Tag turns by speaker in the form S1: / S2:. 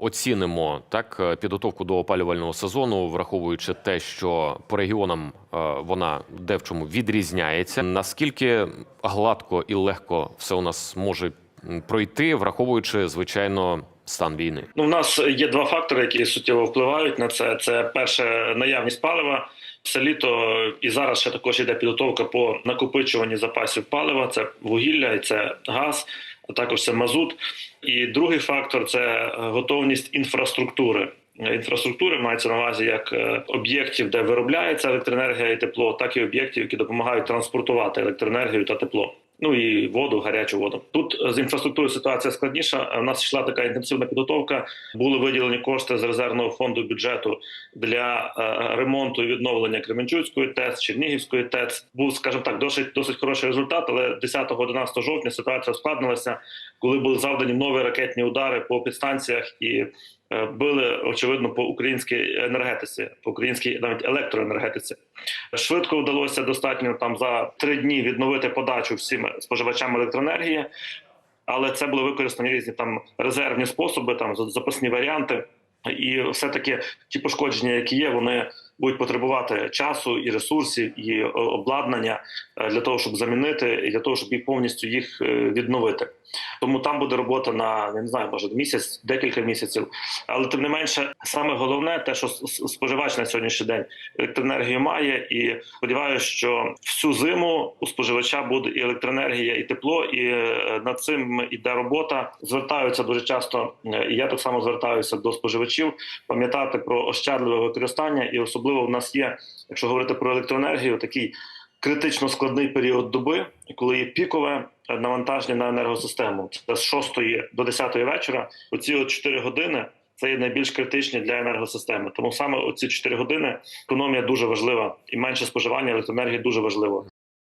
S1: оцінимо так е, підготовку до опалювального сезону, враховуючи те, що по регіонам е, вона де в чому відрізняється. Наскільки гладко і легко все у нас може пройти, враховуючи звичайно стан війни?
S2: Ну, в нас є два фактори, які суттєво впливають на це. Це перше наявність палива. Все літо і зараз ще також йде підготовка по накопичуванні запасів палива. Це вугілля і це газ, а також це мазут. І другий фактор це готовність інфраструктури. Інфраструктури мається на увазі як е, об'єктів, де виробляється електроенергія і тепло, так і об'єктів, які допомагають транспортувати електроенергію та тепло. Ну і воду, гарячу воду. Тут е, з інфраструктурою ситуація складніша. У нас йшла така інтенсивна підготовка. Були виділені кошти з резервного фонду бюджету для е, ремонту і відновлення Кременчуцької ТЕЦ, Чернігівської ТЕЦ. Був, скажімо так, досить досить хороший результат. Але 10-11 жовтня ситуація ускладнилася, коли були завдані нові ракетні удари по підстанціях і е, били очевидно по українській енергетиці, по українській навіть електроенергетиці. Швидко вдалося достатньо там за три дні відновити подачу всім споживачам електроенергії, але це були використані різні там резервні способи, там запасні варіанти. І все-таки ті пошкодження, які є, вони будуть потребувати часу і ресурсів, і е, обладнання е, для того, щоб замінити, і для того, щоб їх повністю їх е, відновити. Тому там буде робота на я не знаю, може місяць, декілька місяців. Але тим не менше, саме головне, те, що споживач на сьогоднішній день електроенергію має, і сподіваюся, що всю зиму у споживача буде і електроенергія, і тепло, і над цим іде робота. Звертаються дуже часто. І я так само звертаюся до споживачів, пам'ятати про ощадливе використання, і особливо в нас є, якщо говорити про електроенергію, такий критично складний період доби, коли є пікове навантаження на енергосистему. Це з 6 до 10 вечора. Оці от 4 години. Це є найбільш критичні для енергосистеми. Тому саме оці 4 години економія дуже важлива і менше споживання електроенергії дуже важливо.